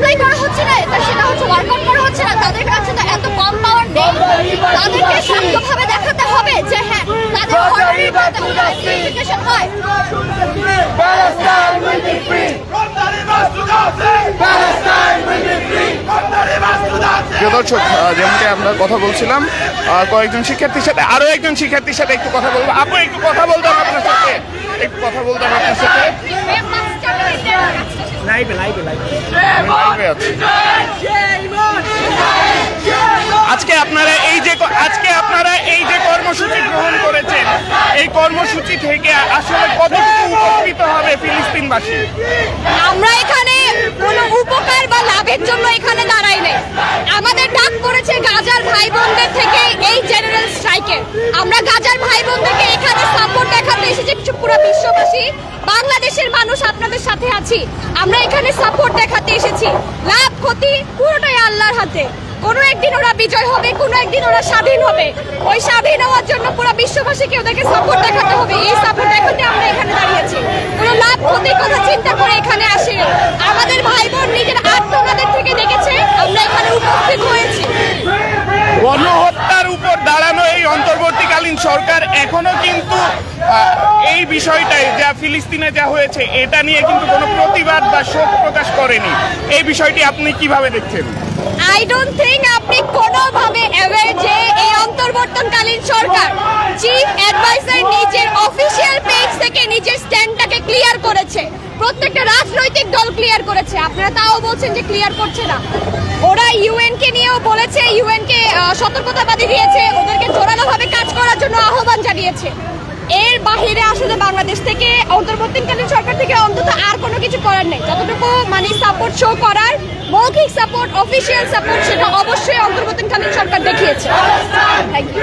Apply করা হচ্ছে না তা সেটা হচ্ছে ওয়ার্কআউট করা হচ্ছে না তাদের কাছে তো এত কম পাওয়ার নেই। তাদেরকে শান্তভাবে দেখাতে হবে যে হ্যাঁ তাদের অলরেডি এডুকেশন হয় Palestine will be free. Palestine will be free. প্রিয় দর্শক যেমনটি আমরা কথা বলছিলাম কয়েকজন শিক্ষার্থীর সাথে আরও একজন শিক্ষার্থীর সাথে একটু কথা বলব। আপু একটু কথা বলতাম আপনার সাথে। একটু কথা বলতাম আপনার সাথে। আজকে আপনারা এই যে আজকে আপনারা এই যে কর্মসূচি গ্রহণ করেছেন, এই কর্মসূচি থেকে আসলে কতটুকু উপকৃত হবে ফিলিস্তিনবাসী? আমরা এখানে কোনো উপকার বা লাভের জন্য এখানে দাঁড়াই নেই। আমাদের ডাক পড়েছে গাজার ভাই বোনদের থেকে এই জেনারেল স্ট্রাইকে। আমরা গাজার ভাই বোনদেরকে এখানে সাপোর্ট দেখাতে এসেছি। আপনাদের সাথে আছি। আমরা এখানে সাপোর্ট দেখাতে এসেছি। লাভ, ক্ষতি পুরোটাই আল্লাহর হাতে। কোনো একদিন ওরা বিজয় হবে, কোনো একদিন ওরা স্বাধীন হবে। ওই স্বাধীন হওয়ার জন্য পুরো বিশ্ববাসীকে ওদেরকে সাপোর্ট দেখাতে হবে। এই সাপোর্ট দেখাতে আমরা এখানে দাঁড়িয়েছি কোনো লাভ, ক্ষতির কথা চিন্তা করে এখানে আসে আমাদের ভাই বোন নিজের আত্মনাদের থেকে দেখেছে আমরা এখানে উপস্থিত হয়েছি গণহত্যার উপর দাঁড়ানো এই অন্তর্বর্তীকালীন সরকার এখনও কিন্তু এই বিষয়টাই, যা ফিলিস্তিনে যা হয়েছে, এটা নিয়ে কিন্তু কোনো প্রতিবাদ বা শোক প্রকাশ করেনি। এই বিষয়টি আপনি কীভাবে দেখছেন? আই ডোন্ট থিঙ্ক আপনি কোনোভাবে অ্যাওয়্যার যে এই অন্তর্বর্তনকালীন সরকার চিফ অ্যাডভাইজার নিজের অফিসিয়াল পেজ থেকে নিজের স্ট্যান্ডটাকে ক্লিয়ার করেছে। প্রত্যেকটা রাজনৈতিক দল ক্লিয়ার করেছে আপনারা তাও বলছেন যে ক্লিয়ার করছে না। ওরা ইউএন কে নিয়েও বলেছে ইউএন কে সতর্কতাবাদী দিয়েছে ওদেরকে জোরালোভাবে কাজ করার জন্য আহ্বান জানিয়েছে। এর বাহিরে আসলে বাংলাদেশ থেকে অন্তর্বর্তীকালীন সরকার থেকে অন্তত আর কোনো কিছু করার নেই। যতটুকু মানে সাপোর্ট শো করার মৌখিক সাপোর্ট অফিসিয়াল সাপোর্ট সেটা অবশ্যই অন্তর্বর্তীকালীন সরকার দেখিয়েছে। থ্যাংক ইউ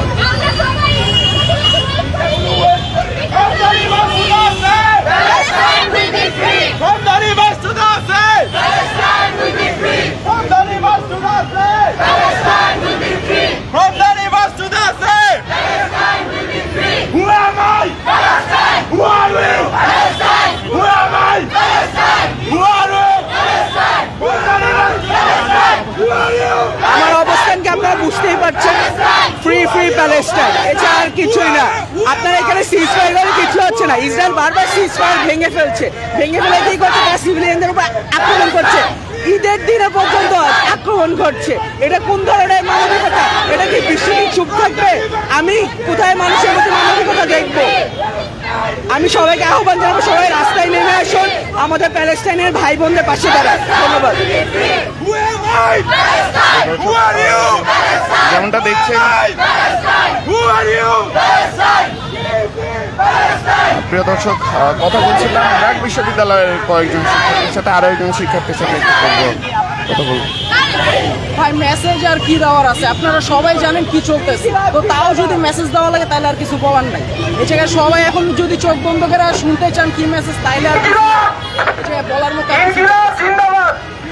কিছুই না। আপনারা এখানে সিজ ফায়ার করে কিছু হচ্ছে না। ইসরায়েল বারবার সিজ ফায়ার ভেঙে ফেলছে। ভেঙে ফেলে কি করছে? তারা সিভিলিয়ানদের উপর আক্রমণ করছে। ঈদের দিনে পর্যন্ত আক্রমণ করছে এটা কোন ধরনের মানবিকতা? এটা কি বিশ্ব কি চুপ থাকবে? আমি কোথায় মানুষের মধ্যে মানবিকতা দেখব? আমি সবাইকে আহ্বান জানাব, সবাই রাস্তায় নেমে আসুন। আমাদের প্যালেস্টাইনের ভাই বোনদের পাশে দাঁড়ান। ধন্যবাদ। যেমনটা দেখছেন? প্রিয় দর্শক কথা বলছিলাম ঢাক বিশ্ববিদ্যালয়ের কয়েকজন শিক্ষার্থীর সাথে আরও একজন শিক্ষার্থীর সাথে একটু বলব। কথা বলব। ভাই মেসেজ আর কি দেওয়ার আছে? আপনারা সবাই জানেন কি চলতেছে। তো তাও যদি মেসেজ দেওয়া লাগে তাহলে আর কিছু বলার নাই। এছাড়া সবাই এখন যদি চোখ বন্ধ করে শুনতে চান কি মেসেজ তাইলে আর বলার মতো।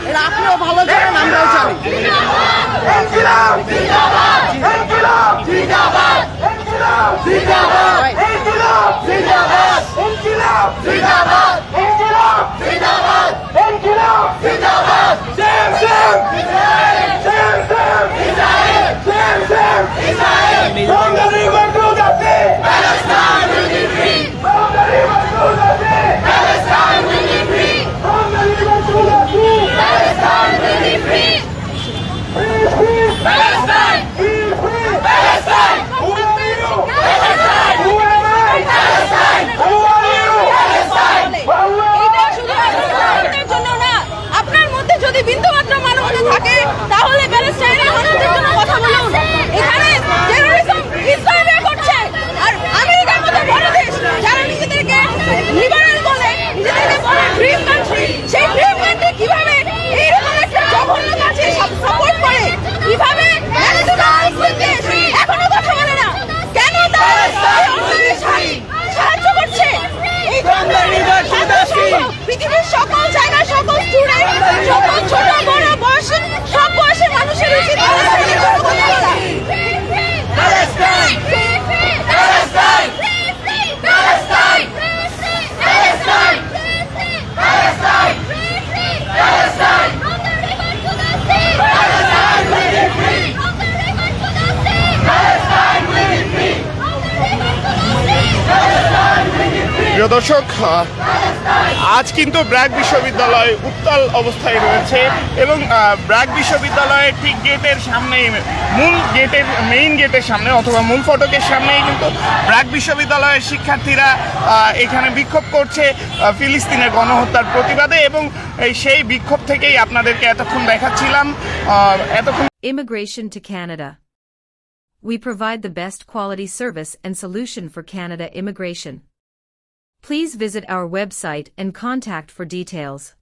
এটা আপনিও ভালো জানেন আমরাও জানি। ভাই, From the Palestine! Who am I? Who am I? Free, দর্শক আজ কিন্তু ব্র্যাক বিশ্ববিদ্যালয় উত্তাল অবস্থায় রয়েছে এবং ব্র্যাক বিশ্ববিদ্যালয়ের ঠিক গেটের সামনেই মূল গেটের মেইন গেটের সামনে অথবা মূল ফটকের সামনেই কিন্তু ব্র্যাক বিশ্ববিদ্যালয়ের শিক্ষার্থীরা এখানে বিক্ষোভ করছে ফিলিস্তিনের গণহত্যার প্রতিবাদে এবং সেই বিক্ষোভ থেকেই আপনাদেরকে এতক্ষণ দেখাচ্ছিলাম এতক্ষণ Immigration to Canada. We provide the best quality service and solution for Canada immigration. Please visit our website and contact for details.